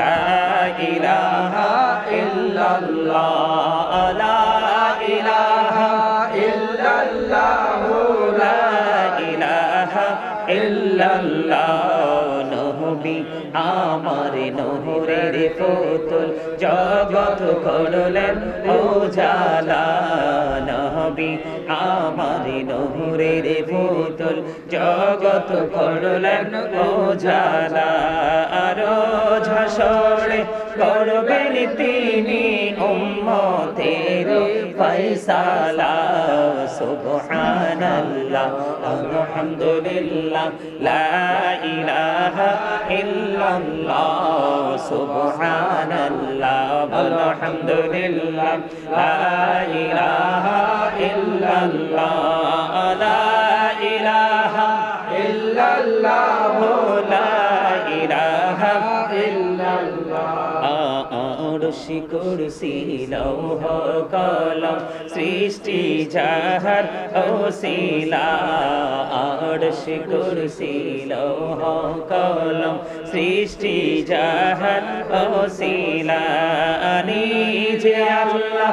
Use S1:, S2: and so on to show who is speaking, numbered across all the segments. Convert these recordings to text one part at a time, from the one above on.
S1: লা ইলাহা ইল্লাল্লাহ। ইল্লাল্লাহ নবী, আমার নহরের পুতুল জগৎ করলেন ও জালা নবী, আমার নহরের পুতুল জগৎ করলেন ও জালা আরও ঝসড়ে করবেন তিনি উম্মতের ফয়সালা। সুবহানাল্লাহ আলহামদুলিল্লাহ লা ইলাহা ইল্লাল্লাহ সুবহানাল্লাহ আলহামদুলিল্লাহ লা ইলাহা ইল্লাল্লাহ। আরশি কুরসি লৌহ কলম, সৃষ্টি যাহার ওসিলা আরশি কুরসি লৌহ কলম, সৃষ্টি যাহার ওসিলা নিজে আল্লাহ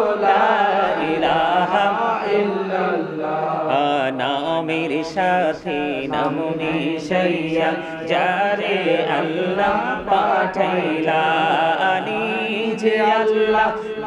S1: নামের সাথে নাম মিশাইয়া যারে আল্লাহ পাঠাইলা নিজে আল্লাহ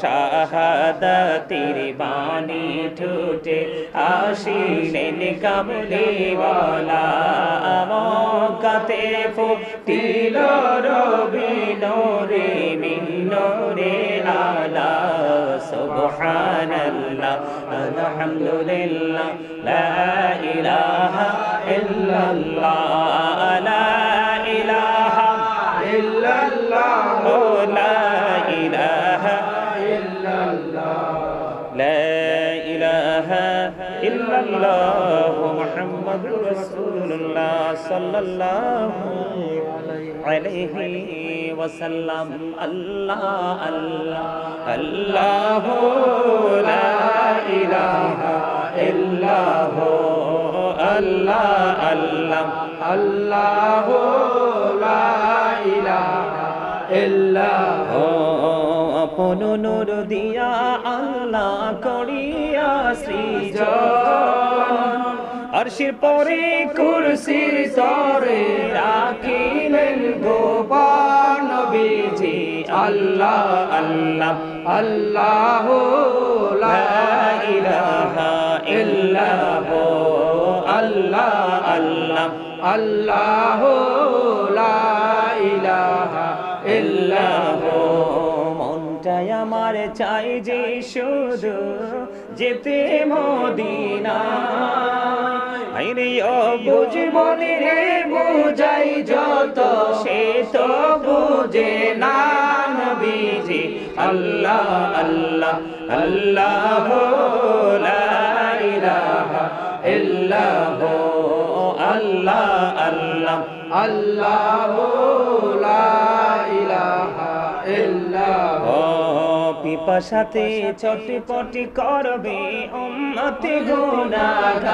S1: শাহাদাতির বাণী ঠুটে আসিলেন কামলিওয়ালা মকাতে ফুটিল রবি নোরে মিনোরে আলা। সুবহানাল্লাহ, আলহামদুলিল্লাহ, লা ইলাহা ইল্লাল্লাহ, লা اللہ محمد رسول اللہ صلی اللہ علیہ وسلم. اللہ اللہ اللہ لا الہ الا ہو اللہ اللہ اللہ لا الہ الا ہو اپن نور دیا আল্লাহ করিয়া সৃজন। আরশির পরে কুরসির তরে রাখিলেন গোপাল নবীজি। আল্লাহ আল্লাহ আল্লাহ, লা ইলাহা ইল্লাহ। আল্লাহ আল্লাহ আল্লাহ, লা ইলাহা চাই যে শুধু যেতে মদিনা। আইরে অবুঝ মনে রে বুঝাই যত, সে তো বুঝে না নবীজি। আল্লাহ আল্লাহ আল্লাহ লা ইলাহা ইল্লাহ, আল্লাহ আল্লাহ আল্লাহ লা ইলাহা ইল্লাহ। পিপাসাতে চটপটি করবে উম্মতে গুণাগার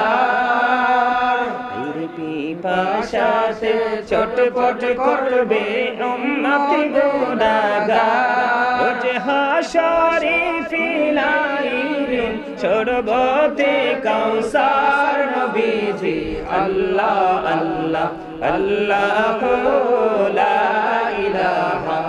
S1: পিপাসাতে চটপটি করবে উম্মতে গুণাগার হাসারে ফিলাই ছড়বতে কাউসার, নবীজি আল্লাহ আল্লাহ আল্লাহ, লা ইলাহা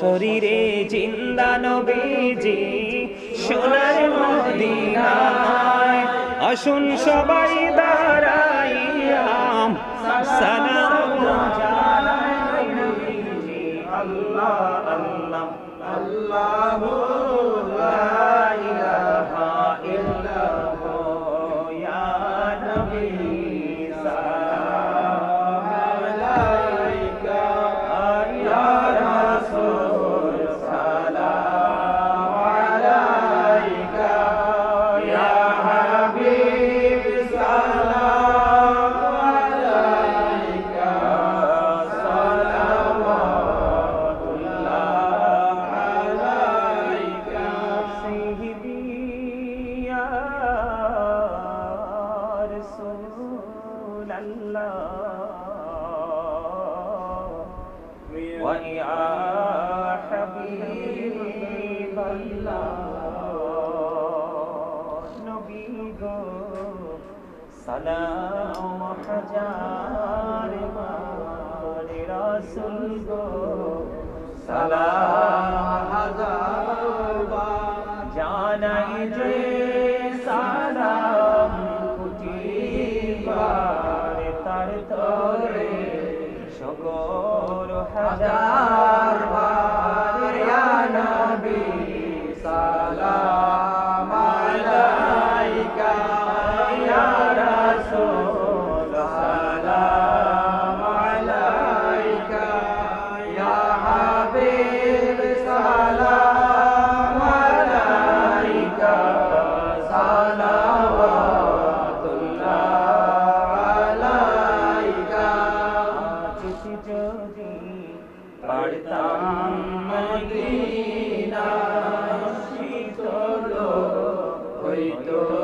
S1: শরীরে জিন্দা নবীজি সোনার মদিনায় আসুন সবাই দাঁড়াইয়া। সালাম আল্লাহ আল্লাহ।
S2: আল্লাহ
S1: শকর হাজার Cristo.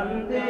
S1: Vande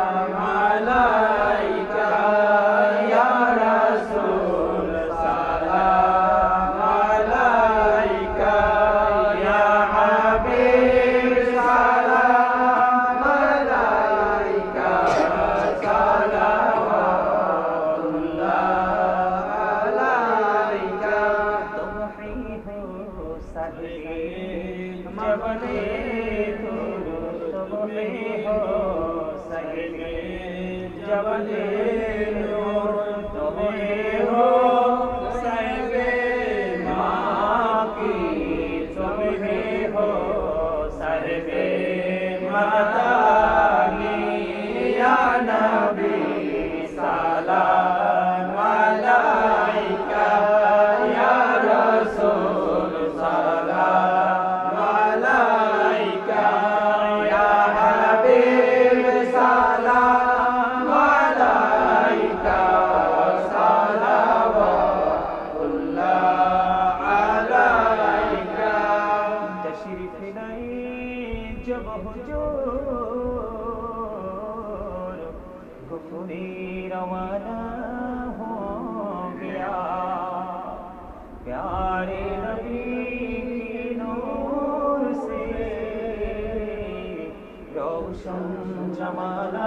S1: रोशन जमाना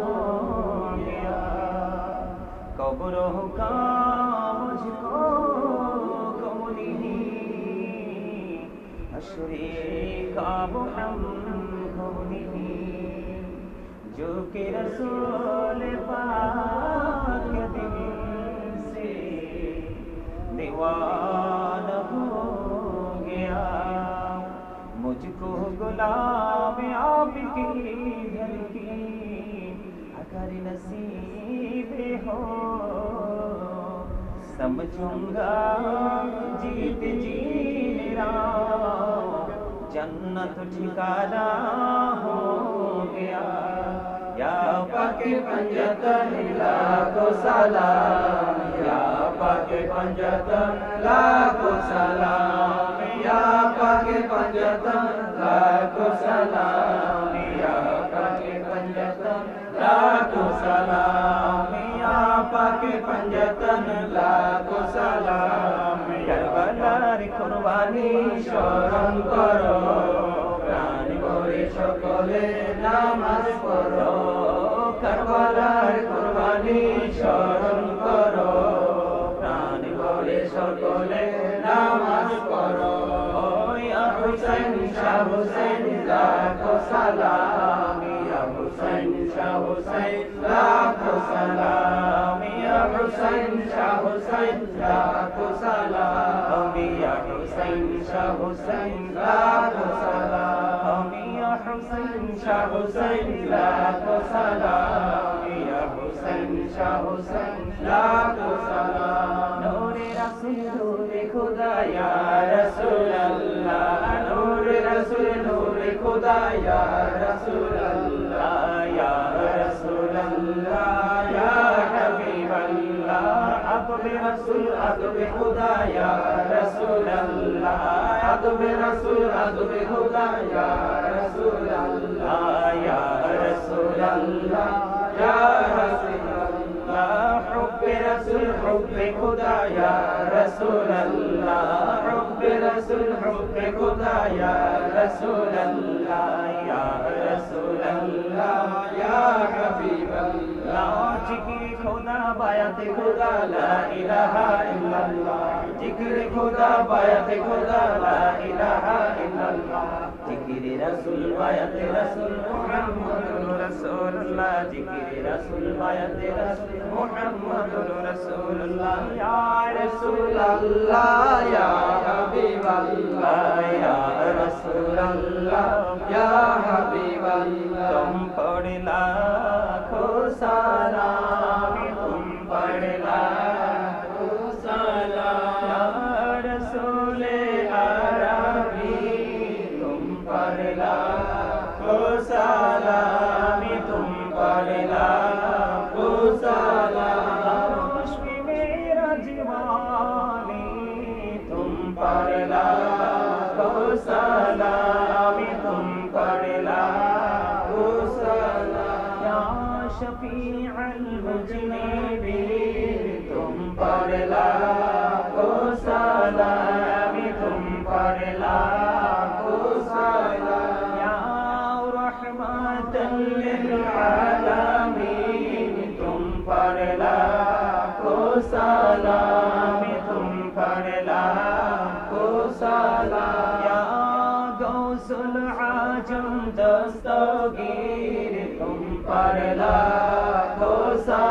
S1: हो गया कब्रों का मुझको कमली अशरे का हम कमली जो कि रसूल पाक दिल से दीवाना کو غلام آپ کی جھلکی اگر نصیب ہو، سمجھوں گا جیت جی میرا، جنت ٹھکانا ہو گیا۔ یا
S2: پاک پنجت لاکھو سلام، یا پاک پنجت لاکھو سلام۔ या पाके पंजतन लाखो सलाम या पाके पंजतन लाखो सलाम या पाके पंजतन लाखो सलाम।
S1: ইয়ারবালার কুরবানি
S2: স্মরণ করো প্রাণ করে সকলে নামাজ পড়ো কারবালার কুরবানি স্মরণ حسين لا سلامي يا حسين شاه حسين لا سلامي يا حسين شاه حسين لا سلامي يا حسين شاه حسين لا سلامي يا حسين شاه
S1: حسين لا سلامي
S2: يا حسين شاه حسين لك سلام نور رسول خدا يا رسول الله. خدا رسول اللہ رسول اللہ، یا حبیب اللہ عقب رسول عقب خدا رسول اللہ عقب رسول عقب خدا رسول اللہ رسول اللہ، یا رسول اللہ، حب رسول حب رسول اللہ رسول حب خدا يا رسول الله يا رسول الله يا حبيب الله
S1: ذكر خدا بایت
S2: خدا لا الہ الا اللہ ذکر خدا بایت خدا لا الہ الا اللہ ذکر رسول بایت رسول محمد رسول اللہ ذکر رسول بایت رسول محمد رسول اللہ یا رسول اللہ یا حبیب
S1: या रसुरङ्ग्याः
S2: तं पडिलाघोसा para la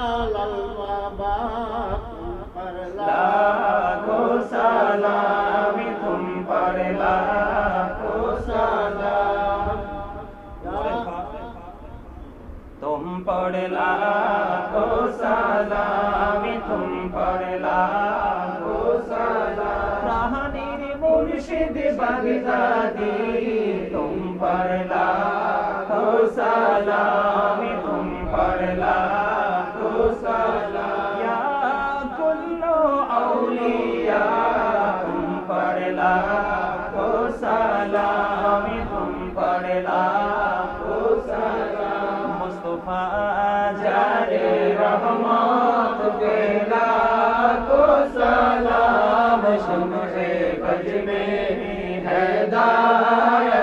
S1: على الوباء پر لاکھو سلام تم پر لاکھو سلام تم پر لاکھو سلام تم پر لاکھو سلام راہنیر مرشد بغدادی والا شمع بج میں ہے دار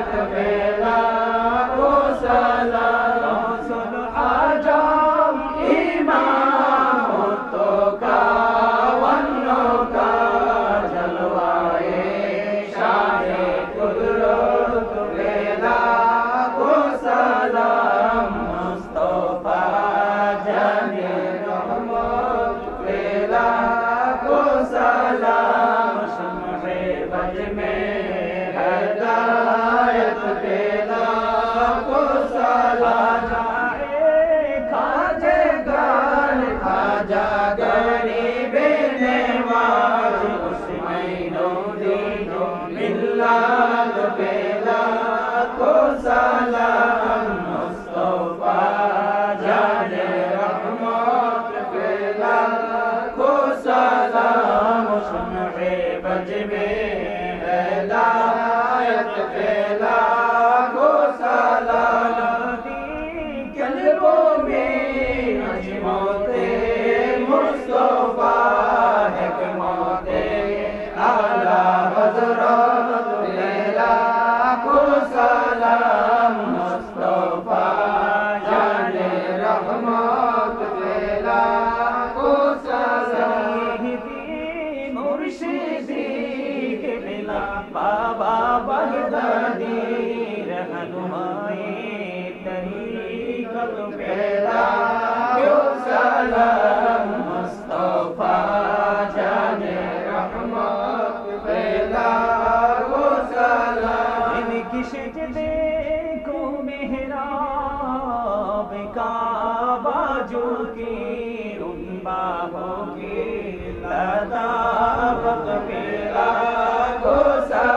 S1: باجو کی ان باہوں کی لطافت میرا گوسا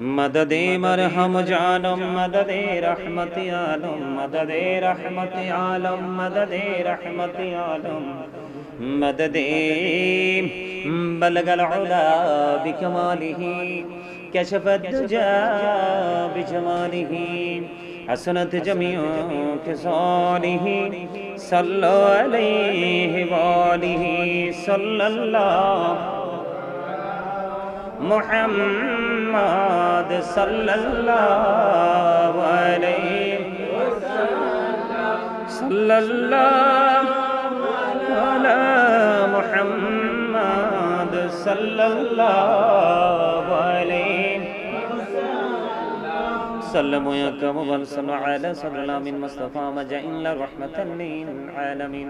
S1: مدد مرحم جانم مدد رحمت عالم مدد رحمت عالم مدد رحمت عالم مدد بلغ العلا بکماله کشف الدجا بجماله حسنت جمعیوں جمیع کسانه صلو علیہ وآلہ صلو اللہ علیہ وآلہ محمد صلی اللہ علیہ وسلم صلی اللہ علی محمد صلی اللہ علیہ عليه سلم ويكرم وصل على صدر من مصطفى مجائن رحمة للعالمين.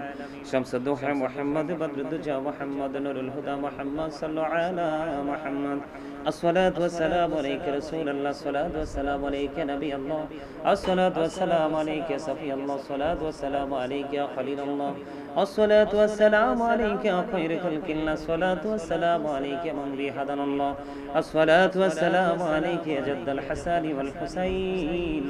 S1: شمس الضحى محمد بدر الدجى محمد نور الهدى محمد صلى على محمد. الصلاة والسلام عليك رسول الله الصلاة والسلام عليك نبي الله الصلاة والسلام عليك صفي الله الصلاة والسلام عليك يا خليل الله الصلاة والسلام عليك يا خير خلق الله الصلاة والسلام عليك من به هدنا الله الصلاة والسلام عليك يا جد الحسن والحسين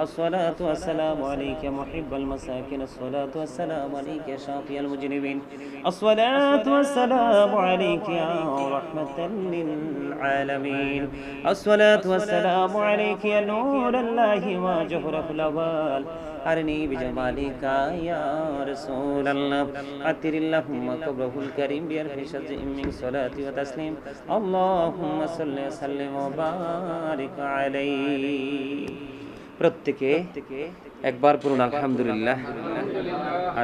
S1: الصلاة والسلام عليك يا محب المساكين الصلاة والسلام عليك يا شافي المجرمين الصلاة والسلام عليك يا رحمة للعالمين الصلاة والسلام عليك يا نور الله وجهرة الأول أرني بجمالك يا رسول الله أتر اللهم قبره الكريم بألف شجع من صلاة وتسليم اللهم صل وسلم وبارك عليه প্রত্যেকে একবার পড়ুন আলহামদুলিল্লাহ আর